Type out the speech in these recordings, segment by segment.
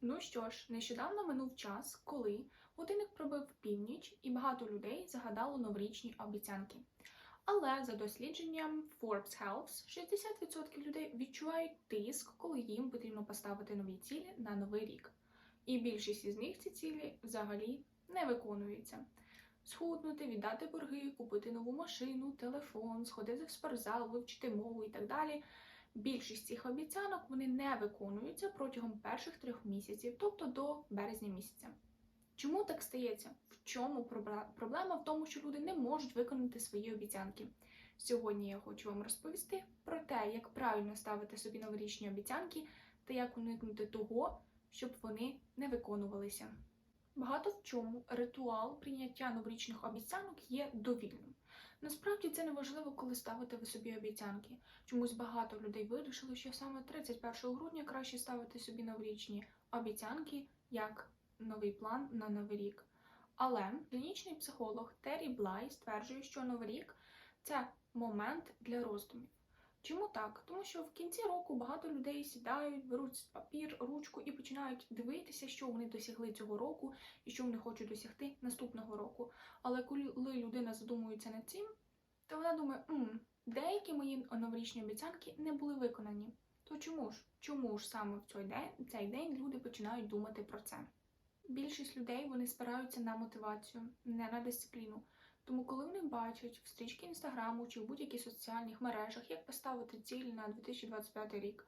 Ну що ж, нещодавно минув час, коли годинник пробив північ і багато людей загадало новорічні обіцянки. Але за дослідженням Forbes Health, 60% людей відчувають тиск, коли їм потрібно поставити нові цілі на новий рік. І більшість із них ці цілі взагалі не виконуються. Схуднути, віддати борги, купити нову машину, телефон, сходити в спортзал, вивчити мову і так далі. Більшість цих обіцянок вони не виконуються протягом перших трьох місяців, тобто до березня місяця. Чому так стається? В чому пробле- проблема в тому, що люди не можуть виконати свої обіцянки? Сьогодні я хочу вам розповісти про те, як правильно ставити собі новорічні обіцянки та як уникнути того, щоб вони не виконувалися. Багато в чому ритуал прийняття новорічних обіцянок є довільним. Насправді це не важливо, коли ставите ви собі обіцянки. Чомусь багато людей вирішили, що саме 31 грудня краще ставити собі новорічні обіцянки як новий план на новий рік. Але клінічний психолог Террі Блай стверджує, що новий рік це момент для роздумів. Чому так? Тому що в кінці року багато людей сідають, беруть папір, ручку і починають дивитися, що вони досягли цього року і що вони хочуть досягти наступного року. Але коли людина задумується над цим, то вона думає, М, деякі мої новорічні обіцянки не були виконані. То чому ж? Чому ж саме в цей день, цей день люди починають думати про це? Більшість людей вони спираються на мотивацію, не на дисципліну. Тому, коли вони бачать в стрічки інстаграму чи в будь-яких соціальних мережах, як поставити цілі на 2025 рік,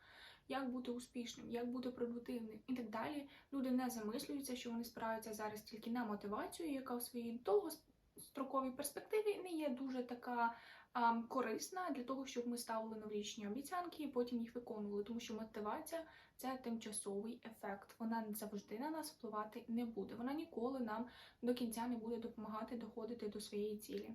як бути успішним, як бути продуктивним і так далі, люди не замислюються, що вони спираються зараз тільки на мотивацію, яка в своїй довгостроковій перспективі не є дуже така корисна для того, щоб ми ставили новорічні обіцянки і потім їх виконували, тому що мотивація це тимчасовий ефект. Вона завжди на нас впливати не буде. Вона ніколи нам до кінця не буде допомагати доходити до своєї цілі.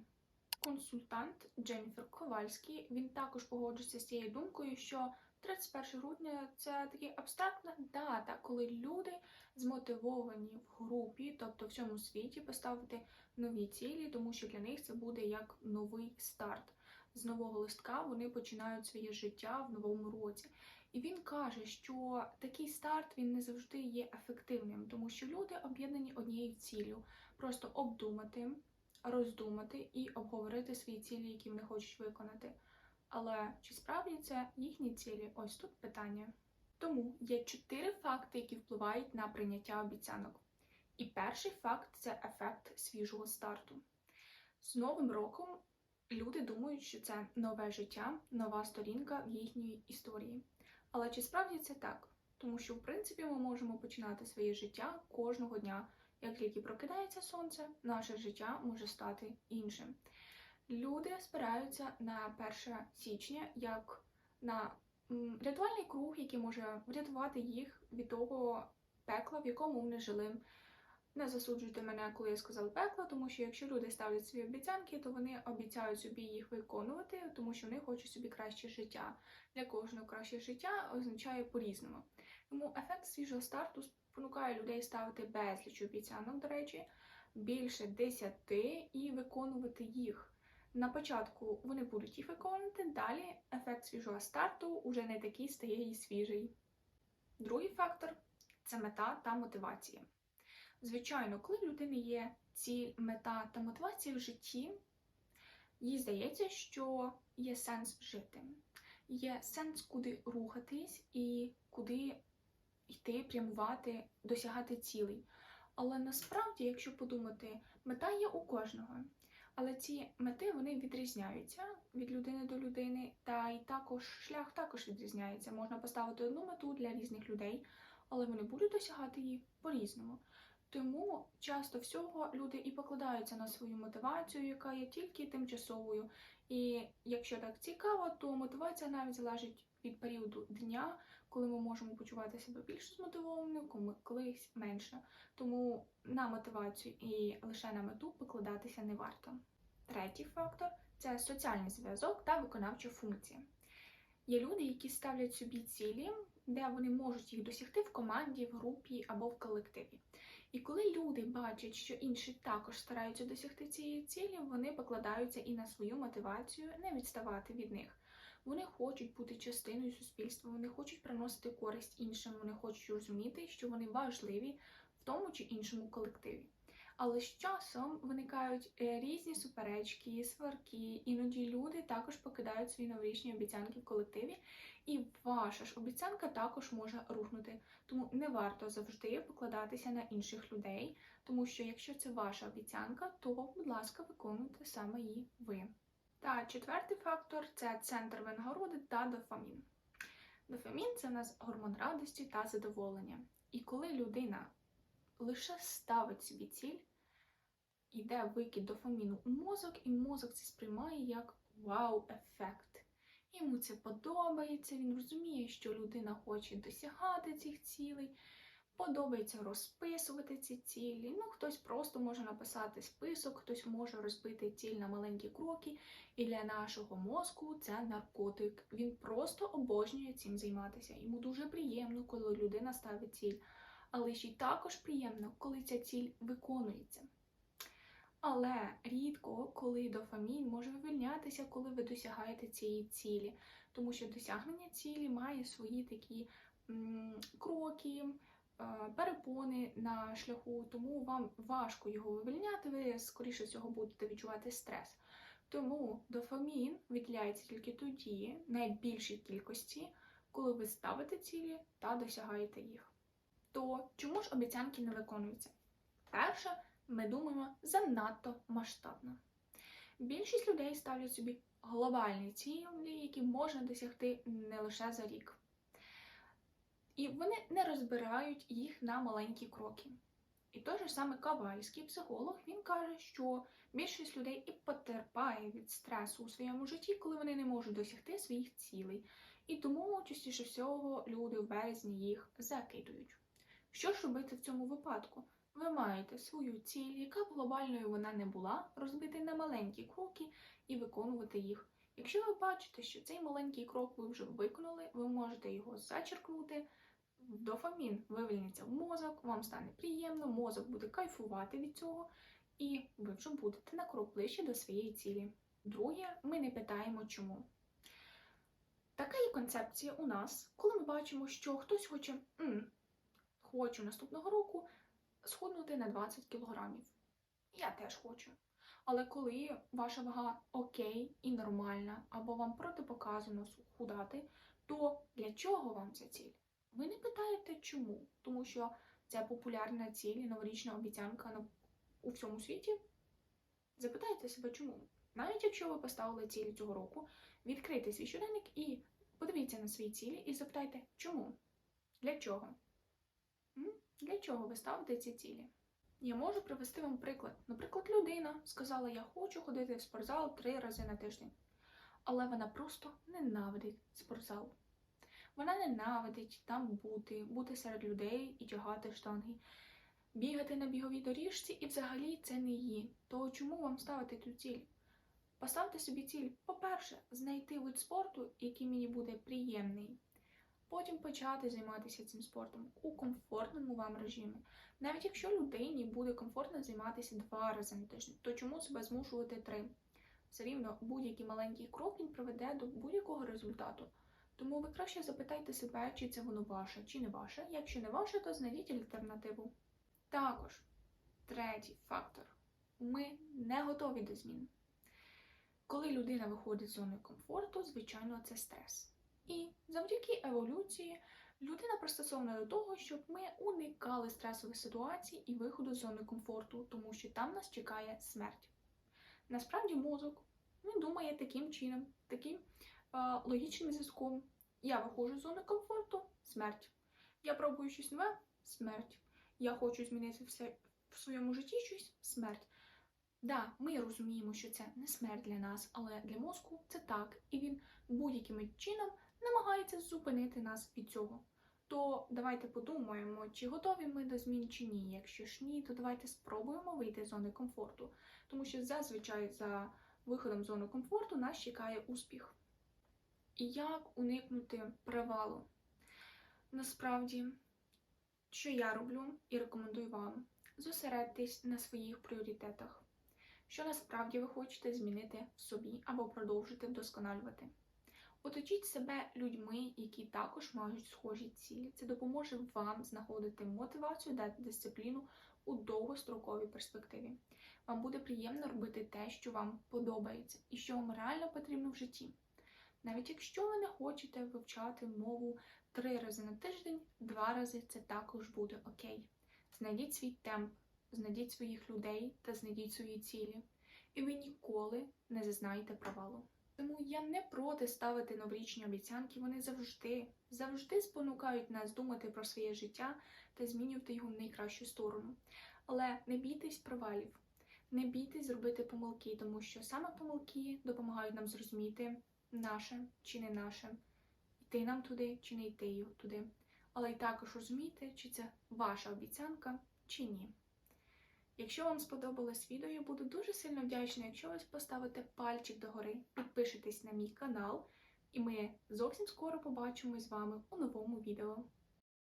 Консультант Дженніфер Ковальський він також погоджується з цією думкою, що 31 грудня це така абстрактна дата, коли люди змотивовані в групі, тобто в цьому світі, поставити нові цілі, тому що для них це буде як новий старт. З нового листка вони починають своє життя в новому році. І він каже, що такий старт він не завжди є ефективним, тому що люди об'єднані однією ціллю просто обдумати, роздумати і обговорити свої цілі, які вони хочуть виконати. Але чи справді це їхні цілі? Ось тут питання. Тому є чотири факти, які впливають на прийняття обіцянок. І перший факт це ефект свіжого старту. З Новим роком люди думають, що це нове життя, нова сторінка в їхній історії. Але чи справді це так? Тому що, в принципі, ми можемо починати своє життя кожного дня. Як тільки прокидається сонце, наше життя може стати іншим. Люди спираються на 1 січня як на рятувальний круг, який може врятувати їх від того пекла, в якому вони жили. Не засуджуйте мене, коли я сказала пекло, тому що якщо люди ставлять свої обіцянки, то вони обіцяють собі їх виконувати, тому що вони хочуть собі краще життя. Для кожного краще життя означає по-різному. Тому ефект свіжого старту спонукає людей ставити безліч обіцянок, до речі, більше десяти і виконувати їх. На початку вони будуть їх виконувати, далі ефект свіжого старту уже не такий стає і свіжий. Другий фактор це мета та мотивація. Звичайно, коли в людини є ціль, мета та мотивація в житті, їй здається, що є сенс жити, є сенс куди рухатись і куди йти, прямувати, досягати цілей. Але насправді, якщо подумати, мета є у кожного. Але ці мети вони відрізняються від людини до людини, та й також шлях також відрізняється. Можна поставити одну мету для різних людей, але вони будуть досягати її по-різному. Тому часто всього люди і покладаються на свою мотивацію, яка є тільки тимчасовою. І якщо так цікаво, то мотивація навіть залежить від періоду дня, коли ми можемо почувати себе більш змотивованими, коли- колись менше. Тому на мотивацію і лише на мету покладатися не варто. Третій фактор це соціальний зв'язок та виконавча функція. Є люди, які ставлять собі цілі, де вони можуть їх досягти в команді, в групі або в колективі. І коли люди бачать, що інші також стараються досягти цієї цілі, вони покладаються і на свою мотивацію не відставати від них. Вони хочуть бути частиною суспільства, вони хочуть приносити користь іншим, вони хочуть розуміти, що вони важливі в тому чи іншому колективі. Але з часом виникають е, різні суперечки, сварки, іноді люди також покидають свої новорічні обіцянки в колективі, і ваша ж обіцянка також може рухнути. Тому не варто завжди покладатися на інших людей, тому що якщо це ваша обіцянка, то, будь ласка, виконуйте саме її ви. Та четвертий фактор це центр винагороди та дофамін. Дофамін це в нас гормон радості та задоволення. І коли людина лише ставить собі ціль, йде викид дофаміну у мозок, і мозок це сприймає як вау-ефект. Йому це подобається, він розуміє, що людина хоче досягати цих цілей, подобається розписувати ці цілі. Ну, хтось просто може написати список, хтось може розбити ціль на маленькі кроки. І для нашого мозку це наркотик. Він просто обожнює цим займатися. Йому дуже приємно, коли людина ставить ціль. Але ще й також приємно, коли ця ціль виконується. Але рідко, коли дофамін може вивільнятися, коли ви досягаєте цієї цілі, тому що досягнення цілі має свої такі м, кроки, перепони на шляху, тому вам важко його вивільняти, ви скоріше всього будете відчувати стрес. Тому дофамін виділяється тільки тоді, найбільшій кількості, коли ви ставите цілі та досягаєте їх. То чому ж обіцянки не виконуються? Перше, ми думаємо занадто масштабно. Більшість людей ставлять собі глобальні цілі, які можна досягти не лише за рік. І вони не розбирають їх на маленькі кроки. І той же саме Кавальський психолог він каже, що більшість людей і потерпає від стресу у своєму житті, коли вони не можуть досягти своїх цілей. І тому частіше всього люди в березні їх закидують. Що ж робити в цьому випадку? Ви маєте свою ціль, яка б глобальною вона не була, розбити на маленькі кроки і виконувати їх. Якщо ви бачите, що цей маленький крок ви вже виконали, ви можете його зачеркнути, дофамін вивільниться в мозок, вам стане приємно, мозок буде кайфувати від цього, і ви вже будете на крок ближче до своєї цілі. Друге, ми не питаємо чому. Така є концепція у нас, коли ми бачимо, що хтось хоче, М, хочу наступного року схуднути на 20 кілограмів. Я теж хочу. Але коли ваша вага окей і нормальна, або вам протипоказано худати, то для чого вам ця ціль? Ви не питаєте чому, тому що це популярна ціль, новорічна обіцянка у всьому світі. Запитайте себе, чому. Навіть якщо ви поставили ціль цього року, відкрийте свій щоденник і подивіться на свої цілі і запитайте, чому? Для чого? Для чого ви ставите ці цілі? Я можу привести вам приклад. Наприклад, людина сказала, я хочу ходити в спортзал три рази на тиждень. Але вона просто ненавидить спортзал. Вона ненавидить там бути, бути серед людей і тягати штанги, бігати на біговій доріжці, і взагалі це не її. То чому вам ставити цю ціль? Поставте собі ціль, по-перше, знайти вид спорту, який мені буде приємний. Потім почати займатися цим спортом у комфортному вам режимі. Навіть якщо людині буде комфортно займатися два рази на тиждень, то чому себе змушувати три? Все рівно будь-який маленький крок він приведе до будь-якого результату. Тому ви краще запитайте себе, чи це воно ваше, чи не ваше. Якщо не ваше, то знайдіть альтернативу. Також третій фактор: ми не готові до змін. Коли людина виходить з зони комфорту, звичайно, це стрес. І завдяки еволюції людина пристосована до того, щоб ми уникали стресових ситуацій і виходу з зони комфорту, тому що там нас чекає смерть. Насправді мозок він думає таким чином, таким е, логічним зв'язком. Я виходжу з зони комфорту смерть. Я пробую щось нове смерть. Я хочу змінити все в своєму житті щось смерть. Да, ми розуміємо, що це не смерть для нас, але для мозку це так, і він будь-яким чином намагається зупинити нас від цього. То давайте подумаємо, чи готові ми до змін чи ні. Якщо ж ні, то давайте спробуємо вийти з зони комфорту, тому що зазвичай за виходом з зони комфорту нас чекає успіх. І як уникнути провалу? Насправді, що я роблю і рекомендую вам, зосередьтесь на своїх пріоритетах, що насправді ви хочете змінити в собі або продовжити вдосконалювати. Оточіть себе людьми, які також мають схожі цілі. Це допоможе вам знаходити мотивацію та дисципліну у довгостроковій перспективі. Вам буде приємно робити те, що вам подобається і що вам реально потрібно в житті. Навіть якщо ви не хочете вивчати мову три рази на тиждень, два рази це також буде окей. Знайдіть свій темп, знайдіть своїх людей та знайдіть свої цілі, і ви ніколи не зазнаєте провалу. Тому я не проти ставити новорічні обіцянки, вони завжди, завжди спонукають нас думати про своє життя та змінювати його в найкращу сторону. Але не бійтесь провалів, не бійтесь зробити помилки, тому що саме помилки допомагають нам зрозуміти наше чи не наше, йти нам туди чи не йти туди. Але й також розуміти, чи це ваша обіцянка чи ні. Якщо вам сподобалось відео, я буду дуже сильно вдячна, якщо ви поставите пальчик догори, підпишетесь на мій канал, і ми зовсім скоро побачимось з вами у новому відео.